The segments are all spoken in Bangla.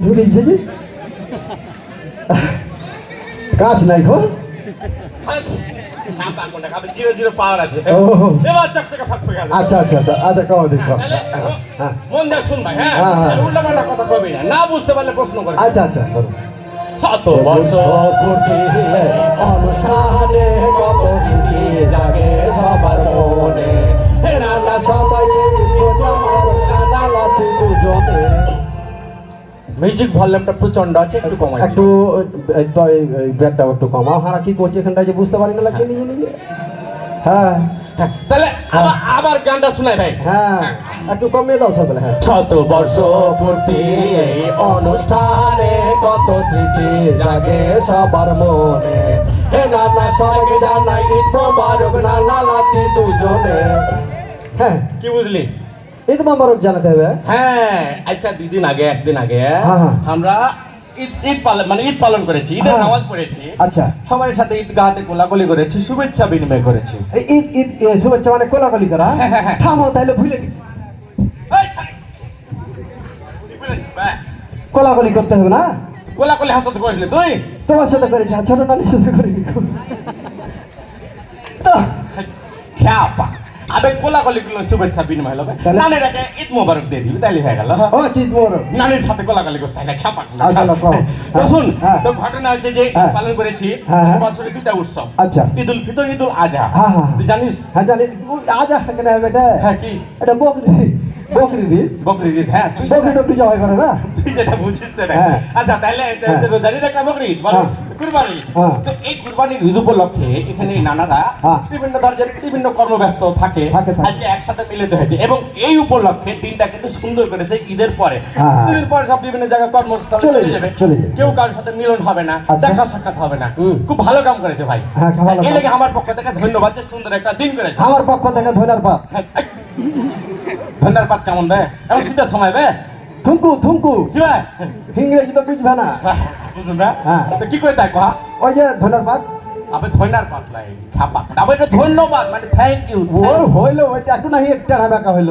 গেছে যে কাজ নাই খো আচ্ছা আচ্ছা আচ্ছা আচ্ছা দেখো হ্যাঁ মন শুন ভাই হ্যাঁ? হ্যাঁ, হ্যাঁ। উল্টা পাল্টা কথা কবি না না বুঝতে পারলে প্রশ্ন করে আচ্ছা আচ্ছা করো শত বর্ষ অনুসারে মিউজিক ভলিউমটা প্রচণ্ড আছে একটু কমাই একটু এই তো এই এই ব্যাগটা একটু কমাও। হারা কি করছে এখানটা যে বুঝতে পারি না লাগছে নিজে নিজে? হ্যাঁ। হ্যাঁ, তাহলে আবার আবার গানটা শোনাই ভাই। হ্যাঁ একটু কমিয়ে দাও সকালে হ্যাঁ। শত বর্ষ পূর্তি এই অনুষ্ঠানে কত স্মৃতি জাগে সবার মনে। হে নানা সবাইকে জানাই ঈদ মোবারক নানা লাতি দুজনে। হ্যাঁ। কি বুঝলি? ঈদ মোবারক জানাতে হবে। হ্যাঁ আজকে দুই দিন আগে একদিন আগে হ্যাঁ, হ্যাঁ। আমরা ঈদ ঈদ পালন মানে ঈদ পালন করেছি ঈদের হ্যাঁ। নামাজ পড়েছি। আচ্ছা। সবার সাথে ঈদগাহাতে কোলাকুলি করেছি শুভেচ্ছা বিনিময় করেছি। ঈদ ঈদ শুভেচ্ছা মানে কোলাকুলি করা। থামো তাইলে ভুলে গেছি। এই? কোলাকুলি করতে হবে না? কোলাকুলি হাসতে করেছিলি তুই? তোমার সাথে করেছি ছোট নানির সাথে করিনি। তো খ্যাপা আবে কোলাকুলি গুলো শুভেচ্ছা বিনিময়? নানের আগে ঈদ মোবারক দিয়ে দিবি তাইলে হয়ে গেল ও চিত মোবারক নানির সাথে কোলাকুলি করতে হয় না খ্যাপা আচ্ছা, তো শুন হ্যাঁ। তো ঘটনা হচ্ছে যে হ্যাঁ। পালন করেছি হ্যাঁ, হ্যাঁ। বছরে দুটা উৎসব আচ্ছা ঈদুল ফিতর ঈদুল আজহা হ্যাঁ, হ্যাঁ। তুই জানিস হ্যাঁ জানি ওই আজ আসতে কেন হবে এটা হ্যাঁ কি এটা বকরি বকরি দি বকরি ঈদ হ্যাঁ তুই বকরি টকরি জবাই করে না তুই যেটা বুঝিস সেটা হ্যাঁ। আচ্ছা তাহলে হ্যাঁ। রোজারির একটা বকরি ঈদ বলো হ্যাঁ। কুরবানি হ্যাঁ। তো এই কুরবানির ঈদ উপলক্ষে এখানে নানারা হ্যাঁ। বিভিন্ন ধরনের বিভিন্ন কর্মব্যস্ত থাকে। থাকে, থাকে। আজকে একসাথে মিলিত হয়েছে। এবং এই উপলক্ষে দিনটা কিন্তু সুন্দর করেছে ঈদের পরে। হ্যাঁ, হ্যাঁ। ঈদের পরে সব বিভিন্ন জায়গায় কর্মস্থলে চলে চলে যাবে, যাবে। চলে যাবে। কেউ কারোর সাথে মিলন হবে না। দেখা সাক্ষাৎ হবে না। খুব ভালো কাম করেছে ভাই। হ্যাঁ, এই কাম। আমার পক্ষ থেকে ধন্যবাদ যে সুন্দর একটা দিন করেছে। আমার পক্ষ থেকে ধন্যবাদ। কেমন বে? এমন শীতের সময় বে? থুঙ্কু থুঙ্কু। কি ভাই ইংরেজি তো বুঝবে না। বুঝুন না হ্যাঁ। তো কি করে দেখো হ্যাঁ ওই যে পাত আবে ধন্যার খাপা আবে এটা ধন্যবাদ মানে থ্যাংক ইউ ওর হইল ওইটা একটু নাহি একটা বেকা হইল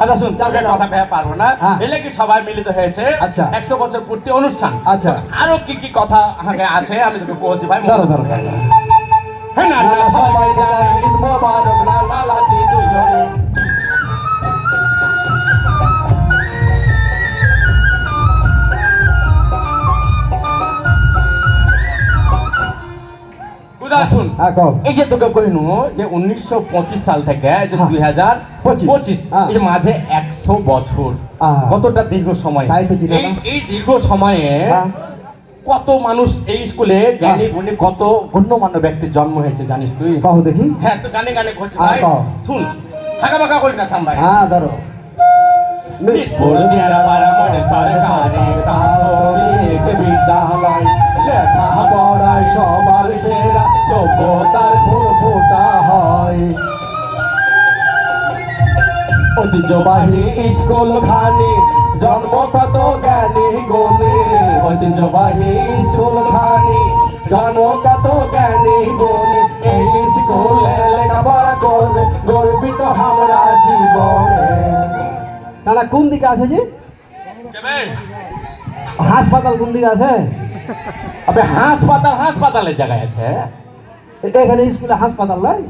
আচ্ছা শুন চাল কথা ভেবে পারব না হ্যাঁ। এলে কি সবাই মিলিত হয়েছে আচ্ছা। একশো বছর পূর্তি অনুষ্ঠান আচ্ছা। আরও কি কি কথা আগে আছে আমি তোকে বলছি ভাই ধরো ধরো হ্যাঁ না সবাই দুজনে শুন হ্যাঁ এই যে তোকে কইনু যে উনিশশো পঁচিশ সাল থেকে যে হ্যাঁ। দুই হাজার পঁচিশ। হ্যাঁ। মাঝে একশো বছর। কতটা দীর্ঘ সময়। এই- দীর্ঘ সময়ে হ্যাঁ। কত মানুষ এই স্কুলে জ্ঞানী গুণী কত গণ্যমান্য ব্যক্তির জন্ম হয়েছে জানিস তুই কও দেখি হ্যাঁ তো গানে গানে কও। শুন ফাঁকা ফাঁকা করি না থাম ভাই হ্যাঁ ধরো বিদ্যালয় লেখা পড়ায় সবার সেরা সভ্যতার ফুল ফোটা হয়। ঐতিহ্যবাহী স্কুল খানি জন্ম কত জ্ঞানী গুণী। ঐতিহ্যবাহী স্কুল খানি জন্ম কত জ্ঞানী গুণী। এই স্কুলে লেখাপড়া করবে গর্বিত আমরা জীবনে। দাদা কোন দিকে আছে যে হাসপাতাল কোন দিকে আছে? আবে হাসপাতাল হাসপাতালের জায়গায় আছে এখানে স্কুলে হাসপাতাল নাই?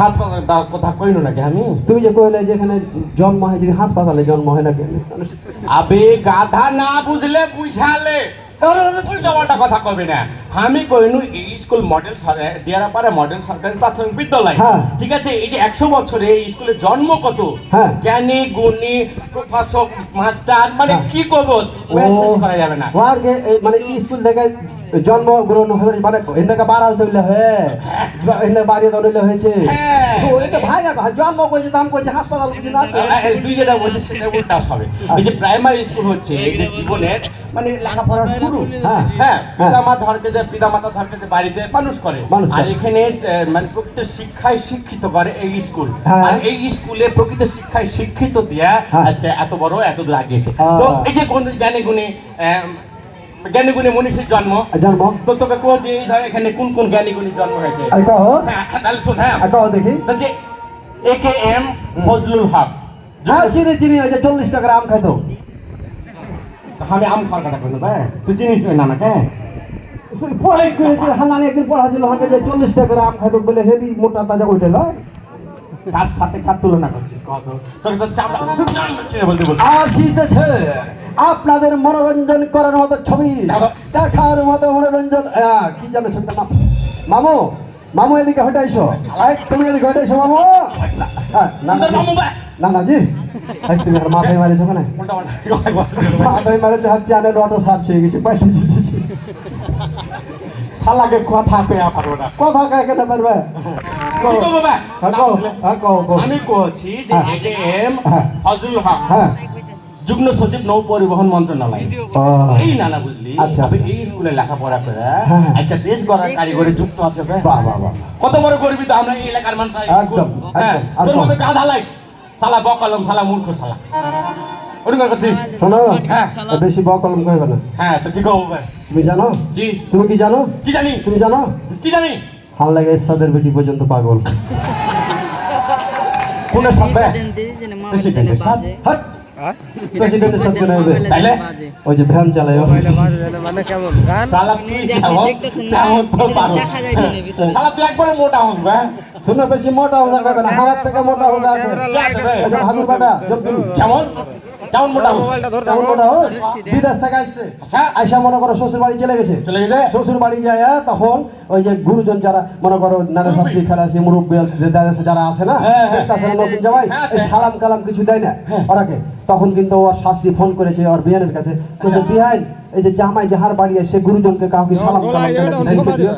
হাসপাতাল তার কথা কইনু নাকি আমি? তুমি যে কইলে যে এখানে জন্ম হয় যদি হাসপাতালে জন্ম হয় না কেন আবে গাধা না বুঝলে বুঝালে। উল্টাপাল্টা কথা কবি না। আমি কইনু এই স্কুল মডেল দিয়ারাপাড়া মডেল সরকারি প্রাথমিক বিদ্যালয়। হ্যাঁ। ঠিক আছে এই যে একশো বছরে এই জন্ম কত? হ্যাঁ। জ্ঞানী গুণী প্রফাসক মাস্টার মানে হ্যাঁ। কি করব করা যাবে না। মানে স্কুল থেকে জন্ম গ্রহণ হয়ে মানে এখানে বাড়াল চলে হয়ে এখানে বাড়িয়ে দৌড়লে হয়েছে হ্যাঁ। এটা ভাই না জন্ম করেছে দাম করেছে হাসপাতাল না তুই যেটা বলছিস সেটা হবে এই যে প্রাইমারি স্কুল হচ্ছে এই যে জীবনের মানে লেখাপড়ার শুরু হ্যাঁ। হ্যাঁ। পিতামাতা ধরকে যে পিতামাতা ধরকে যে বাড়িতে মানুষ করে আর এখানে মানে প্রকৃত শিক্ষায় শিক্ষিত করে এই স্কুল হ্যাঁ। আর এই স্কুলে প্রকৃত শিক্ষায় শিক্ষিত দিয়া হ্যাঁ। আজকে এত বড় এত দূর আগিয়েছে হ্যাঁ। তো এই যে কোন জ্ঞানে গুণী জ্ঞানী গুণী মনীষীর জন্ম। জন্ম? তো তোকে কো যে এই ধর এখানে কোন কোন জ্ঞানী গুণীর জন্ম হয়েছে? আর হ্যাঁ তাহলে শোন হ্যাঁ। আর কहो দেখি। বলছে এ কে এম ফজলুল হক। হ্যাঁ চিনি চিনি ওই যে চল্লিশ টাকার আম খাইতো। আমি আম খাওয়ার কথা কইলো ভাই তুই চিনিস না নানা কে পরে হানানি একদিন পড়া ছিল আমাকে যে চল্লিশ টাকা করে আম খাইতো বলে হেভি মোটা তাজা ওইটা লয়। তার সাথে কার তুলনা করছিস কত তোর তো চামড়া বলতে বলছি আসিতেছে আপনাদের মনোরঞ্জন করার মতো ছবি। দেখার মতো মনোরঞ্জন কি জানো ছবিটার নাম? মামু মামু এদিকে হটে আইসো। এই, তুমি এদিকে হটে আইসো মামু। না না মামু ভাই। না না জি। তুমি আর মাথায় মারিছো কেন? উল্টা পাল্টা। কথা বলছিস মাথায় মারেছে হাত চ্যানেল অটো সার্চ হয়ে গেছে পয়সা জিতেছি শালাকে কথা কয়া পারব না। কথা কায় কেন পারবে? হ্যাঁ। আমি কছি যে। এজেএম। হক। হ্যাঁ। যুগ্ম সচিব নৌ পরিবহন মন্ত্রণালয়। এই নানা বুঝলি আচ্ছা, আপনি আচ্ছা। এই স্কুলে লেখাপড়া করে হ্যাঁ। একটা দেশ গড়ার কারিগরে যুক্ত আছে ভাই বাহ বাহ বাহ। কত বড় গর্বিত আমরা এই এলাকার মানুষ একদম। হ্যাঁ তোর মতো গাধা লাই শালা বকালম শালা মূর্খ হ্যাঁ। বেশি বকলম কইবে না। হ্যাঁ তো কি করব তুমি জানো? কি তুমি কি জানো? কি জানি? তুমি জানো? কি জানি? হাল লাগে বেটি পর্যন্ত পাগল। কোন বাজে হাট প্রেসিডেন্টের সাথে নেবে তাইলে? বাজে। ওই যে ভ্যান চালায়। মানে কেমন? গান? শালা আপনি তুই যে আপনি যেমন, দেখতেছেন না, তেমন তোর এটা পাগল। দেখা যায় জেনে ভিতরে। শালা তুই একবারে মোটা হস ভাই বেশি মোটা হওয়া না। হাওয়ার থেকে মোটা হওয়া যাবে। এই যে হাজুর বাটা জমকিন কেমন মোটা হস মোবাইলটা ধরতে কেমন মোটা হোস বিদেশ থেকে আসছে আচ্ছা। আইসা মনে করো শ্বশুর বাড়ি চলে গেছে। চলে গেছে? শ্বশুর বাড়ি যায় তখন ওই যে গুরুজন যারা মনে করো নানা শাস্ত্রী খেলা আছে মুরব্বী যারা আছে না হ্যাঁ, হ্যাঁ। তাছাড়া নতুন জামাই হ্যাঁ, এই আছে। সালাম কালাম কিছু দেয় না হ্যাঁ। ওরাকে। তখন কিন্তু ওর শাস্ত্রী ফোন করেছে ওর বিয়ানের কাছে। বলছে বিহাইন এই যে জামাই যাহার বাড়ি আসে গুরুজনকে কাউকে সালাম কালাম না,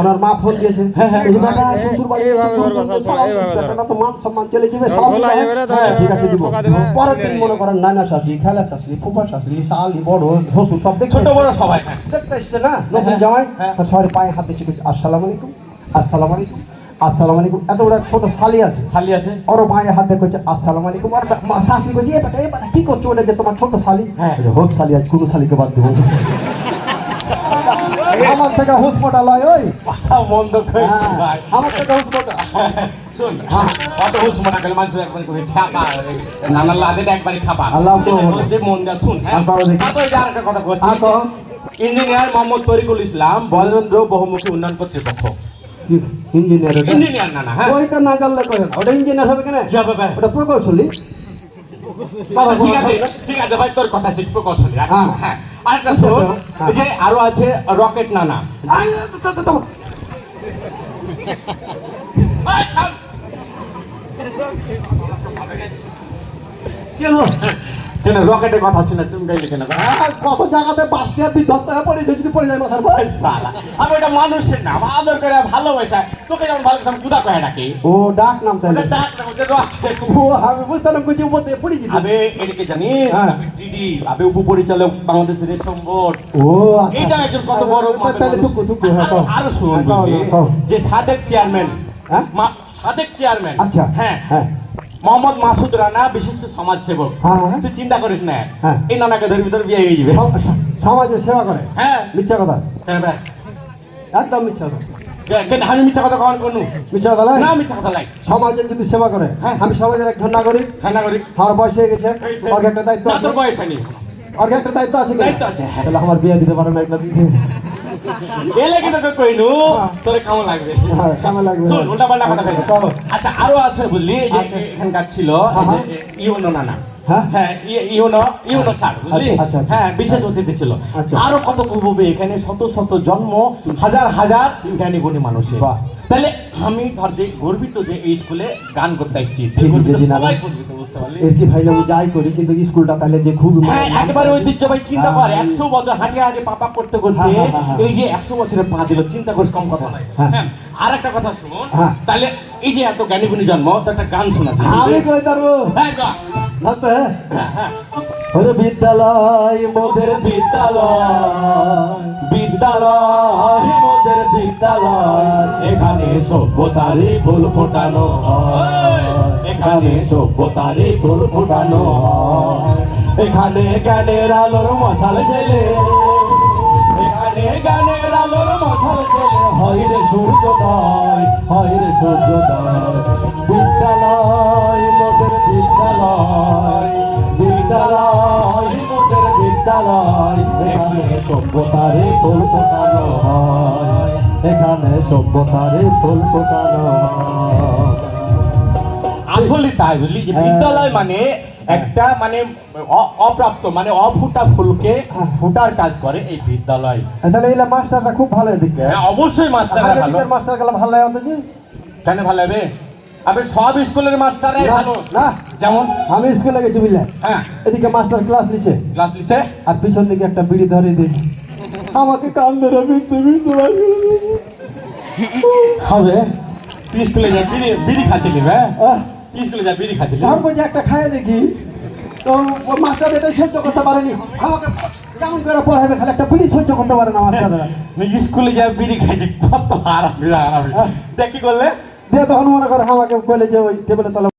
ওনার মা ফোন দিয়েছে। এই যে বাবা, শ্বশুর বাড়ি এইভাবে ধরবা, গুরুজনকে এইভাবে ধরবা। এটা তো মান সম্মান চলে যাবে হয়। হ্যাঁ, ঠিক আছে দিব। পরের দিন মনে করেন নানা শাস্ত্রী খেলা শাস্ত্রী ফুফা শাস্ত্রী শালি বড় শ্বশুর সব দেখছে ছোট বড় সবাই হ্যাঁ। দেখতে এসছে না? নতুন হ্যাঁ, জামাই? হ্যাঁ। সবাই পায়ে হাত কিছু আসসালামু আলাইকুম। আসসালামু আলাইকুম। আসসালামু আলাইকুম। এত বড় ছোট শালি আছে। শালি আছে? ওর মায়ে হাত দিয়ে কইছে আসসালামু আলাইকুম। আর মা শাশুড়ি কইছে এ বেটা এ বেটা কি করছ? ওটা যে তোমার ছোট শালি? হ্যাঁ। হোক শালি আজ কোনো শালিকে বাদ দেবো আমার থেকে লয় ওই। করে হ্যাঁ, আমার থেকে হুস মোটা। অত হুস মানুষ একবার করে খাপা নানা লাদে একবারই খাপা আল্লাহ তো যে মন যা শুন হ্যাঁ। তারপরে কথা বলছি। ইঞ্জিনিয়ার মোহাম্মদ তরিকুল ইসলাম বরেন্দ্র বহুমুখী উন্নয়ন কর্তৃপক্ষ। ইঞ্জিনিয়ার ইঞ্জিনিয়ার না না হ্যাঁ। ওইটা না জানলে না ওটা ইঞ্জিনিয়ার হবে কেন? ওটা প্রকৌশলী। ঠিক আছে ঠিক আছে ভাই তোর কথা শিখব কৌশলী হ্যাঁ। হ্যাঁ আরেকটা শোন হ্যাঁ। যে আরও আছে রকেট নানা। আই, কেন রকেটের কথা শুনে তুমি গাইলে কেন? আর কত জায়গাতে পাঁচটা বিধ্বস্ত হয়ে পড়েছে যদি পড়ে যায় মাথার পর সালা আমি ওটা মানুষের নাম আদর করে ভালোবাসা। তোকে যেমন ভালো কুদা কয়ে নাকি? ও ডাক নাম তাহলে। ডাক না, ওটা rocket। ও আমি বুঝতাম কিছু উপর পড়ে যেত আবে এদিকে জানিস? হ্যাঁ। দিদি আবে উপপরিচালক বাংলাদেশের রেশম বোর্ড ও আচ্ছা। এইটা একজন কত বড় তাহলে টুকু টুকু হ্যাঁ আরো- আরও শুনুন হ্যাঁ। যে সাদেক চেয়ারম্যান। হ্যাঁ? সাদেক চেয়ারম্যান। আচ্ছা। হ্যাঁ। হ্যাঁ। মোহাম্মদ মাসুদ রানা বিশিষ্ট সমাজ সেবক হ্যাঁ, হ্যাঁ। তুই চিন্তা করিস না। হ্যাঁ। এই নানাকে ধরে ভিতরে বিয়ে হয়ে যাবে। সম- সমাজের সেবা করে। হ্যাঁ। মিথ্যা কথা। কেন একদম মিথ্যা কথা। আমি মিথ্যা কথা কখন করনু মিথ্যা কথা? না মিথ্যা কথা লাই সমাজের যদি সেবা করে। আমি সমাজের একজন নাগরিক। হ্যাঁ না করি আমার বয়স হয়ে গেছে। ওর একটা দায়িত্ব আছে। বয়স হয়নি। ওর একটা দায়িত্ব আছে? দায়িত্ব আছে। তাহলে আমার বিয়ে দিতে পারে না একলা দিতে। এলে কি তোকে কইনু। তোর কেমন লাগবে? হ্যাঁ কেমন লাগবে? শোন উল্টা পাল্টা কথা আচ্ছা আরও আছে বুঝলি যে আচ্ছা। এখানকার ছিল হ্যাঁ, ইউনো নানা। হ্যাঁ। ইউনো ইউনো স্যার বুঝলি। হ্যাঁ বিশেষ অতিথি ছিল। আরও কত এখানে শত শত জন্ম হাজার হাজার জ্ঞানী গুণী মানুষের তাহলে আমি ধর যে গর্বিত যে এই স্কুলে গান করতে আসছি সবাই গর্বিত। বুঝতে পারলি এর কি ভাই আমি যাই করি কিন্তু স্কুলটা তাহলে যে খুব হ্যাঁ একেবারে ভাই চিন্তা কর হ্যাঁ। একশো বছর হাঁটে হাঁটে পাপা করতে করতে হ্যাঁ। এই যে একশো বছরের পা দিল চিন্তা করিস কম কথা নয় আর একটা কথা শুন। তাহলে এই যে এত জ্ঞানী গুণী জন্ম তো একটা গান শোনা আমি কই তারবো হ্যাঁ। ওরে বিদ্যালয়, মোদের বিদ্যালয়। বিদ্যালয়, মোদের বিদ্যালয়। এখানে সভ্যতারই ফুল ফোটানো। এখানে সভ্যতারই ফুল ফোটানো। এখানে জ্ঞানের আলোর মশাল জেলে এখানে জ্ঞানের আলোর মশাল জেলে হয় রে সূর্যোদয়, হয় রে সূর্যোদয়। বিদ্যালয়, মোদের বিদ্যালয়। বিদ্যালয় মোদের বিদ্যালয় এখানে সভ্যতারে ফুল ফোটানো হয় এখানে সভ্যতারে ফুল ফোটানো আসলে তাই বুঝলি? যে হ্যাঁ। বিদ্যালয় মানে একটা মানে অপ্রাপ্ত মানে অফুটা ফুলকে হ্যাঁ। ফুটার কাজ করে এই বিদ্যালয়। তাহলে এই মাস্টারটা খুব ভালো এদিকে। হ্যাঁ অবশ্যই মাস্টার ভালো। মাস্টার গেলে ভালো লাগে কেন ভালো হবে? আবে সব স্কুলের মাস্টারই ভালো। না। যেমন? আমি স্কুলে গেছি বুঝলে। হ্যাঁ। এদিকে মাস্টার ক্লাস নিচ্ছে ক্লাস নিচ্ছে আর পিছন দিকে একটা বিড়ি ধরে দিই আমাকে কান ধরে বিড়তে বিড়তে হবে। তুই স্কুলে যা বিড়ি বিড়ি খাচ্ছিলি হ্যাঁ তুই স্কুলে যা বিড়ি খাচ্ছিলি। ভাববো যে একটা খায় দেখি। তো মাস্টার এটা সহ্য করতে পারেনি। আমাকে কেমন করে পড়াবে খালি? একটা পুলিশ সহ্য করতে পারে না মাস্টাররা। আমি স্কুলে যা বিড়ি খাইছি কত হারামি হারামি দেখ করলে? দিয়ে তখন মনে করে আমাকে বলে যে ওই টেবিলে তলে